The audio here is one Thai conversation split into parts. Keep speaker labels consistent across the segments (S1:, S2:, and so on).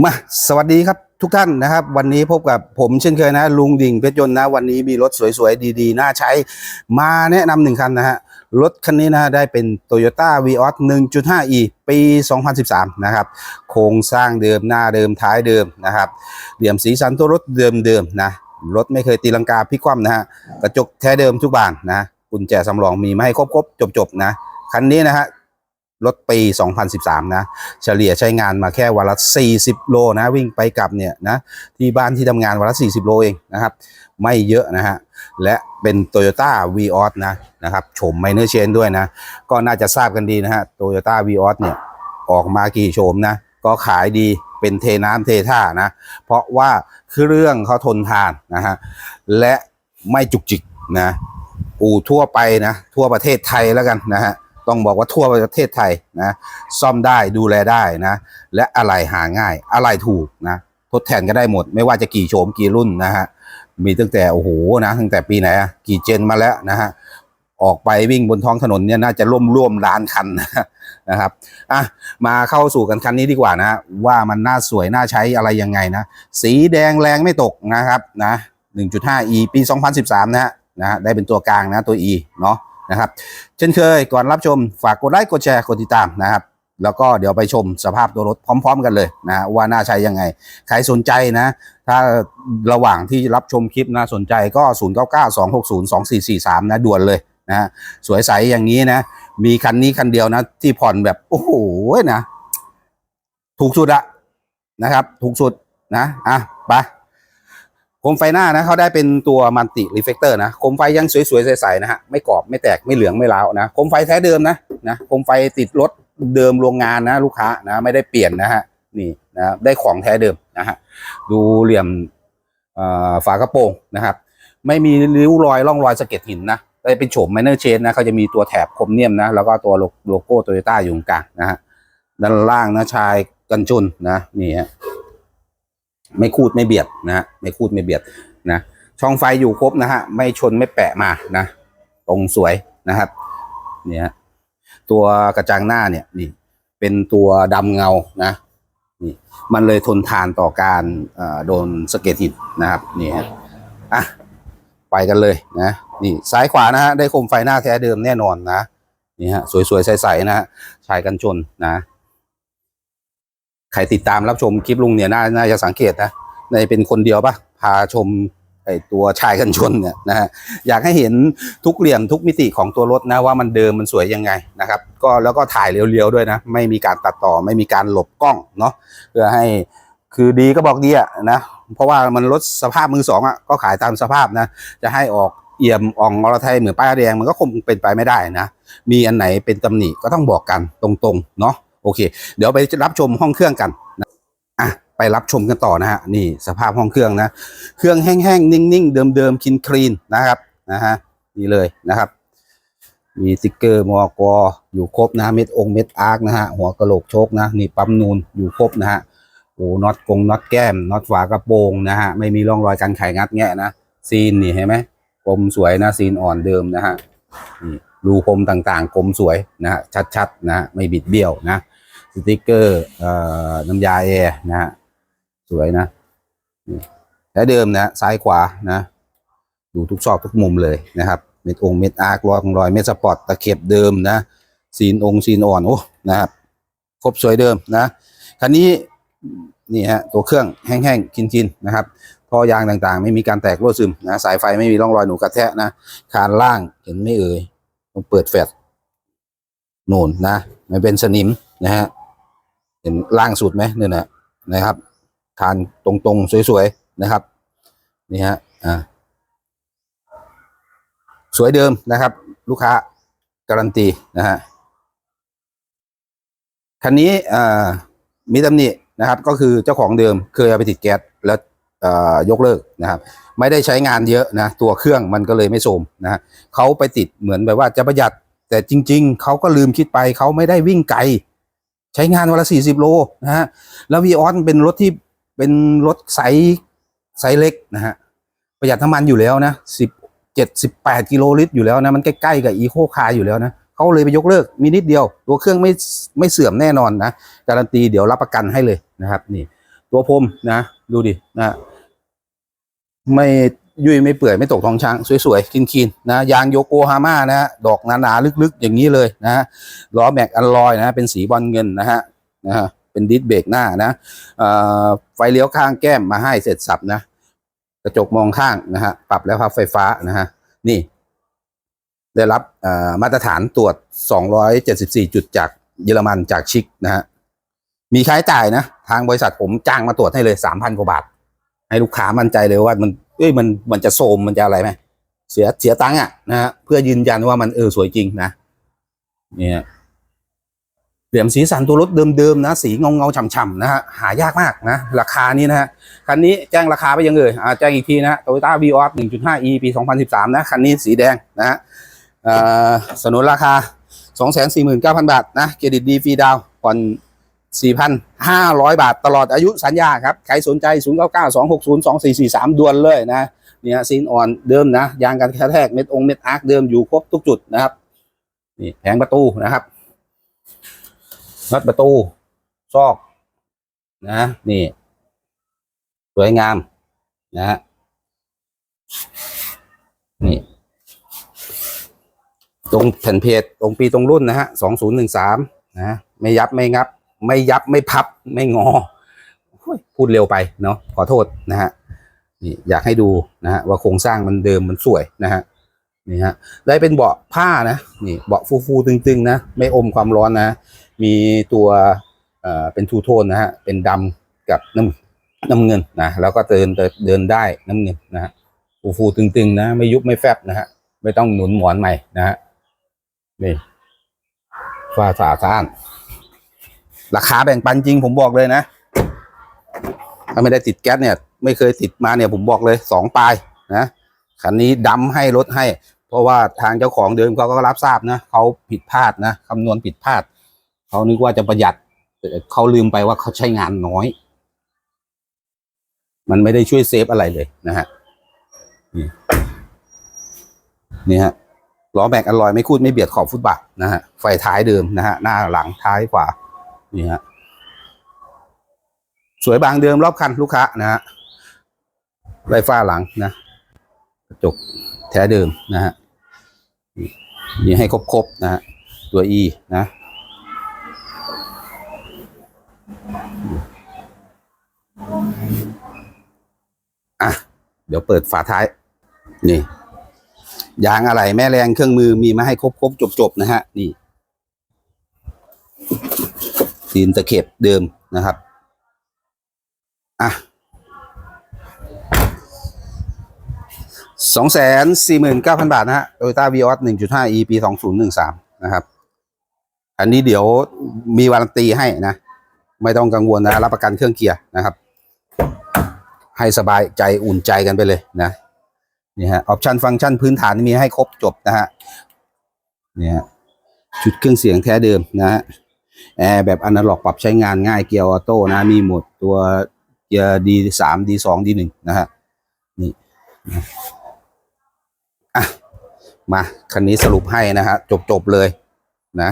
S1: มาสวัสดีครับทุกท่านนะครับ วันนี้พบกับผมเช่นเคยนะ ลุงดิ่งเพชรยนต์นะ วันนี้มีรถสวยๆ ดีๆ น่าใช้ มาแนะนำหนึ่งคันนะฮะ รถคันนี้นะได้เป็น Toyota Vios 1.5e ปี 2013 นะครับ โครงสร้างเดิมหน้าเดิมท้ายเดิมนะครับเหลี่ยมสีสันตัวรถเดิมๆนะ รถไม่เคยตีลังกาพลิกคว่ำนะฮะ กระจกแท้เดิมทุกบานนะกุญแจสำรองมีมาให้ครบๆจบๆนะคันนี้นะฮะ รถปี 2013 นะ เฉลี่ยใช้งานมาแค่วันละ 40 โลนะ วิ่งไปกลับเนี่ยนะ ที่บ้านที่ทำงานวันละ 40 โลเองนะครับ ไม่เยอะนะฮะ และเป็น Toyota Vios นะนะครับโฉมไมเนอร์เชนด้วยนะ ก็น่าจะทราบกันดีนะฮะ Toyota Vios เนี่ย ออกมากี่โฉมนะ ก็ขายดีเป็นเทน้ำเทท่านะ เพราะว่าเครื่องเขาทนทานนะฮะ และไม่จุกจิกนะ อู่ทั่วไปนะ ทั่วประเทศไทยแล้วกันนะฮะ ต้องบอกว่าทั่วประเทศไทยนะซ่อมได้ดูแลได้นะและอะไรหาง่ายอะไรถูกนะทดแทนก็ได้หมด ไม่ว่าจะกี่โฉมกี่รุ่นนะฮะมีตั้งแต่โอ้โหนะตั้งแต่ปีไหนอะกี่เจนมาแล้วนะฮะออกไปวิ่งบนท้องถนนเนี่ยน่าจะร่วมร่วมล้านคันนะนะครับอะมาเข้าสู่กันคันนี้ดีกว่านะว่ามันน่าสวยน่าใช้อะไรยังไงนะสีแดงแรงไม่ตกนะครับนะ 1.5e ปี 2013 นะฮะนะฮะได้เป็นตัวกลางนะตัว e เนาะ นะครับ เช่นเคยก่อนรับชมฝากกดไลค์กดแชร์กดติดตามนะครับแล้วก็เดี๋ยวไปชมสภาพตัวรถพร้อม ๆ กันเลยนะว่าน่าใช้ยังไง ใครสนใจนะ ถ้าระหว่างที่รับชมคลิปนะสนใจก็ 0 9 9 2 6 0 2 4 4 3 นะ ด่วนเลยนะสวยใสอย่างนี้นะ มีคันนี้คันเดียวนะ ที่ผ่อนแบบ โอ้โหนะ ถูกสุดอะนะครับ ถูกสุดนะ อะ ไป โคมไฟหน้านะเขาได้เป็นตัวมันติรีเฟกเตอร์นะโคมไฟยังสวยๆใสๆนะฮะไม่กรอบไม่แตกไม่เหลืองไม่ร้าวนะโคมไฟแท้เดิมนะนะโคมไฟติดรถเดิมโรงงานนะลูกค้านะไม่ได้เปลี่ยนนะฮะนี่นะได้ของแท้เดิมนะฮะดูเหลี่ยมเอ่อฝากระโปรงนะครับ ไม่มีริ้วรอยร่องรอยสะเก็ดหินนะได้เป็นโฉมไมเนอร์เชนนะเขาจะมีตัวแถบคมเนียมนะแล้วก็ตัวโลโลโก้โตโยต้าอยู่กลางนะฮะด้านล่างนะชายกันชนนะนี่ฮะ ไม่คูดไม่เบียดนะฮะไม่คูดไม่เบียดนะช่องไฟอยู่ครบนะฮะไม่ชนไม่แปะมานะตรงสวยนะครับเนี่ยฮะตัวกระจังหน้าเนี่ยนี่เป็นตัวดำเงานะนี่มันเลยทนทานต่อการโดนสเก็ดหินนะครับนี่ฮะอะไปกันเลยนะนี่ซ้ายขวานะฮะได้โคมไฟหน้าแท้เดิมแน่นอนนะนี่ฮะสวยๆใสๆนะฮะชายกันชนนะ ใครติดตามรับชมคลิปลุงเนี่ยน่าจะสังเกตนะในเป็นคนเดียวปะพาชมไอตัวชายกันชนเนี่ยนะฮะอยากให้เห็นทุกเหลี่ยมทุกมิติของตัวรถนะว่ามันเดิมมันสวยยังไงนะครับ ก็แล้วก็ถ่ายเรียวๆด้วยนะ ไม่มีการตัดต่อไม่มีการหลบกล้องเนาะเพื่อให้คือดีก็บอกดีอะนะเพราะว่ามันรถสภาพมือสองอะก็ขายตามสภาพนะ จะให้ออกเอี่ยมอ่องอรไทยเหมือนป้ายแดงมันก็คงเป็นไปไม่ได้นะ มีอันไหนเป็นตำหนิก็ต้องบอกกันตรงๆเนาะ โอเค เดี๋ยวไปรับชมห้องเครื่องกันนะอะไปรับชมกันต่อนะฮะนี่สภาพห้องเครื่องนะ เครื่องแห้งๆนิ่งๆเดิมๆคินคลีนนะครับนะฮะนี่เลยนะครับ มีสติกเกอร์มอกออยู่ครบนะเม็ดองเม็ดอาร์คนะฮะหัวกระโหลกโชคนะนี่ปั๊มนูนอยู่ครบนะฮะโอ้น็อตกงน็อตแก้มน็อตฝากระโปรงนะฮะไม่มีร่องรอยการไขงัดแงะนะซีนนี่เห็นไหมกลมสวยนะซีนอ่อนเดิมนะฮะนี่รูพรมต่างๆกลมสวยนะฮะชัดๆนะฮะไม่บิดเบี้ยวนะ สติกเกอร์น้ำยาแอร์นะฮะสวยนะและเดิมนะซ้ายขวานะ ดูทุกซอกทุกมุมเลยนะครับ เม็ดองเม็ดอาร์ครอยของรอยเม็ดสปอร์ตตะเข็บเดิมนะซีนองซีนอ่อนโอ้นะครับครบสวยเดิมนะคันนี้นี่ฮะตัวเครื่องแห้งๆกินๆนะครับท่อยางต่างๆ ไม่มีการแตกรั่วซึมนะสายไฟไม่มีร่องรอยหนูกระแทะนะคานล่างเห็นไม่เอ่ยต้องเปิดแฟลชโน่นนะมันเป็นสนิมนะฮะ เห็นล่างสุดไหมเนี่ยนะนะครับคานตรงๆ สวยๆ นะครับ นี่ฮะอ่าสวยเดิมนะครับ ลูกค้า การันตีนะฮะคันนี้อ่ามีตำหนินะครับ ก็คือเจ้าของเดิมเคยเอาไปติดแก๊สแล้วอ่อยกเลิกนะครับ ไม่ได้ใช้งานเยอะนะ ตัวเครื่องมันก็เลยไม่โทรมนะเขาไปติดเหมือนแบบว่าจะประหยัดแต่จริง ๆ เขาก็ลืมคิดไปเขาไม่ได้วิ่งไกล ใช้งานวันละสี่สิบโลนะฮะแล้ววีออสเป็นรถที่เป็นรถไซส์ไซส์เล็กนะฮะประหยัดน้ำมันอยู่แล้วนะสิบเจ็ดสิบแปดกิโลลิตรอยู่แล้วนะมันใกล้ๆกับอีโคคาร์อยู่แล้วนะเขาเลยไปยกเลิกมีนิดเดียว ตัวเครื่องไม่ไม่เสื่อมแน่นอนนะการันตีเดี๋ยวรับประกันให้เลยนะครับนี่ ตัวพรมนะ ดูดินะไม่ ยุ่ยไม่เปื่อยไม่ตกทองช้าง สวยๆคินๆนะยางโยโกฮาม่านะฮะดอกหนาๆลึกๆ อย่างนี้เลยนะฮะล้อแม็กอัลลอยนะฮะเป็นสีบอลเงินนะฮะนะฮะเป็นดิสเบรกหน้านะเอ่อไฟเลี้ยวข้างแก้มมาให้เสร็จสับนะ กระจกมองข้างนะฮะปรับแล้วครับไฟฟ้านะฮะนี่ ได้รับมาตรฐานตรวจ 274 จุดจากเยอรมันจากชิกนะฮะมีค่าใช้จ่ายนะ ทางบริษัทผมจ้างมาตรวจให้เลย 3,000 กว่าบาท ให้ลูกค้ามั่นใจเลยว่ามัน อ้ยมันมันจะโทรมมันจะอะไรไหมเสียเสียตังค์อะนะฮะเพื่อยืนยันว่ามันเออสวยจริงนะเนี่ยเหลี่ยมสีสันตัวรถเดิมๆนะ สีเงาเงาฉ่ำๆนะฮะหายากมากนะ ราคานี้นะฮะคันนี้แจ้งราคาไปยังเลยอ่าแจ้งอีกทีนะโตโยต้าวีออส1.5 e ปี2013นสิบสามนะคันนี้สีแดงนะฮะเอ่อสนุนราคา249,000บาทนะเครดิตดีฟรีดาวผ่อน 4,500 บาทตลอดอายุสัญญาครับ ใครสนใจ 0992602443 ด่วนเลยนะเนี่ยซีนอ่อนเดิมนะ ยางกันกระแทกเม็ดองเม็ดอาร์คเดิมอยู่ครบทุกจุดนะครับนี่แผงประตูนะครับน็อตประตู ซอก นะ นี่ สวยงาม นะฮะนี่ ตรงแผ่นเพจตรงปีตรงรุ่นนะฮะสองศูนย์หนึ่งสามนะ ไม่ยับไม่งับ ไม่ยับไม่พับไม่งอ พูดเร็วไปเนาะขอโทษนะฮะนี่อยากให้ดูนะฮะว่าโครงสร้างมันเดิมมันสวยนะฮะนี่ฮะได้เป็นเบาะผ้านะนี่เบาะฟูๆตึงๆนะไม่อมความร้อนนะ มีตัวเอ่อเป็นทูโทนนะฮะเป็นดำกับน้ำน้ำเงินนะแล้วก็เดินเดินเดินได้น้ำเงินนะฮะฟูฟูๆตึงๆนะไม่ยุบไม่แฟบนะฮะไม่ต้องหนุนหมอนใหม่นะฮะนี่ฟ้าสาซ่าน ราคาแบ่งปันจริงผมบอกเลยนะ ถ้าไม่ได้ติดแก๊สเนี่ย ไม่เคยติดมาเนี่ยผมบอกเลยสองปลายนะคันนี้ดำให้ลดให้ เพราะว่าทางเจ้าของเดิมเขาก็รับทราบนะเขาผิดพลาดนะคำนวณผิดพลาดเขานึกว่าจะประหยัดเขาลืมไปว่าเขาใช้งานน้อย มันไม่ได้ช่วยเซฟอะไรเลยนะฮะนี่นี่ฮะล้อแม็กอลลอยไม่คูดไม่เบียดขอบฟุตบาทนะฮะไฟท้ายเดิมนะฮะหน้าหลังท้ายขวา นี่ฮะสวยบางเดิมรอบคันลูกค้านะฮะไฟฟ้าหลังนะกระจกแท้เดิมนะฮะนี่ให้ครบๆนะฮะตัว E นะอะเดี๋ยวเปิดฝาท้าย นี่ยางอะไรแม่แรงเครื่องมือมีมาให้ครบครบจบจบๆนะฮะนี่ ตีนตะเข็บเดิมนะครับ อะสองแสนสี่หมื่นเก้าพันบาทนะฮะโตโยต้าวีออสหนึ่งจุดห้า e ปีสองศูนย์หนึ่งสามนะครับ อันนี้เดี๋ยวมีวารันตีให้นะ ไม่ต้องกังวลนะ รับประกันเครื่องเกียร์นะครับ ให้สบายใจอุ่นใจกันไปเลยนะ นี่ฮะ ออปชันฟังก์ชันพื้นฐานมีให้ครบจบนะฮะ เนี่ยฮะชุดเครื่องเสียงแท้เดิมนะฮะ แอร์แบบอนาล็อกปรับใช้งานง่ายเกียร์ออโต้นะมีหมดตัวเกียร์ดีสามดีสองดีหนึ่งนะฮะนี่ะอะมาคันนี้สรุปให้นะฮะจบจบๆเลยนะ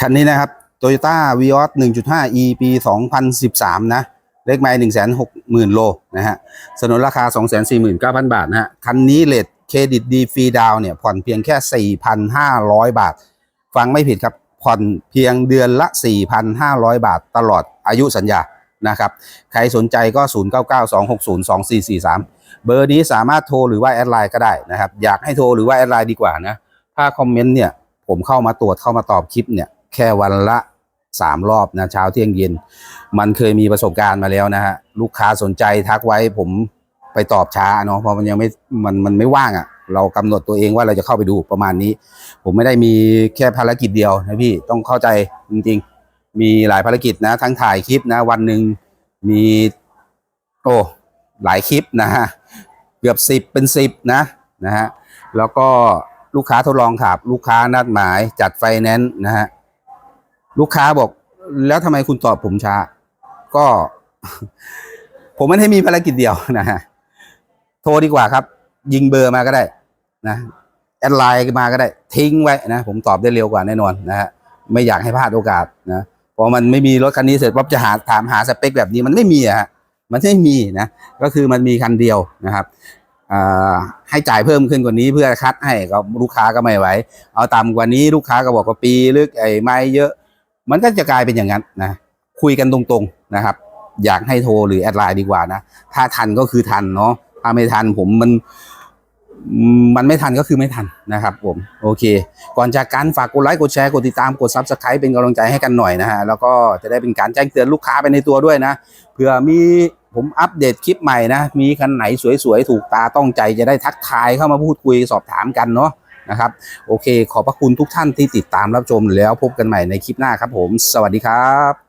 S1: คันนี้นะครับ Toyota Vios 1.5 e ปี 2013 นะ เลขไมล์160,000 โล นะฮะ สนนราคา 249,000 บาทนะฮะ คันนี้เลทเครดิตดีฟรีดาวเนี่ย ผ่อนเพียงแค่ 4,500 บาท ฟังไม่ผิดครับผ่อนเพียงเดือนละ 4,500 บาทตลอดอายุสัญญานะครับ ใครสนใจก็ 0992602443 เบอร์นี้สามารถโทรหรือว่าแอดไลน์ก็ได้นะครับ อยากให้โทรหรือว่าแอดไลน์ดีกว่านะ ถ้าคอมเมนต์เนี่ยผมเข้ามาตรวจเข้ามาตอบคลิปเนี่ยแค่วันละสามรอบนะเช้าเที่ยงเย็น มันเคยมีประสบการณ์มาแล้วนะฮะลูกค้าสนใจทักไว้ผมไปตอบช้าเนาะเพราะมันยังไม่มันมันไม่ว่างอะ่ะ เรากำหนดตัวเองว่าเราจะเข้าไปดูประมาณนี้ ผมไม่ได้มีแค่ภารกิจเดียวนะพี่ต้องเข้าใจจริง ๆ มีหลายภารกิจนะ ทั้งถ่ายคลิปนะ วันหนึ่งมีโอ้หลายคลิปนะฮะเกือบสิบเป็นสิบนะนะฮะแล้วก็ลูกค้าทดลองขับ ลูกค้านัดหมายจัดไฟแนนซ์นะฮะลูกค้าบอกแล้วทำไมคุณตอบผมช้า ก็ ผมไม่ได้มีภารกิจเดียวนะฮะโทรดีกว่าครับ ยิงเบอร์มาก็ได้ นะแอดไลน์มาก็ได้ทิ้งไว้นะผมตอบได้เร็วกว่าแน่นอนนะฮะไม่อยากให้พลาดโอกาสนะพอมันไม่มีรถคันนี้เสร็จปั๊บจะหาถามหาสเปคแบบนี้มันไม่มีอะฮะมันไม่มีนะก็คือมันมีคันเดียวนะครับอ่าให้จ่ายเพิ่มขึ้นกว่านี้เพื่อคัดให้ก็ลูกค้าก็ไม่ไหวเอาต่ำกว่านี้ลูกค้าก็บอกว่าปีลึกไอ้ไม่เยอะ มันก็จะกลายเป็นอย่างนั้นนะคุยกันตรงๆนะครับ อยากให้โทรหรือแอดไลน์ดีกว่านะถ้าทันก็คือทันเนาะถ้าไม่ทันผมมัน มันไม่ทันก็คือไม่ทันนะครับผมโอเค ก่อนจากการฝากกดไลค์กดแชร์กดติดตามกด Subscribe เป็นกำลังใจให้กันหน่อยนะฮะแล้วก็จะได้เป็นการแจ้งเตือนลูกค้าไปในตัวด้วยนะเผื่อมีผมอัปเดตคลิปใหม่นะ มีคันไหนสวยๆ ถูกตาต้องใจจะได้ทักทายเข้ามาพูดคุยสอบถามกันเนาะนะครับ โอเค ขอบพระคุณทุกท่านที่ติดตามรับชมแล้วพบกันใหม่ในคลิปหน้าครับผม สวัสดีครับ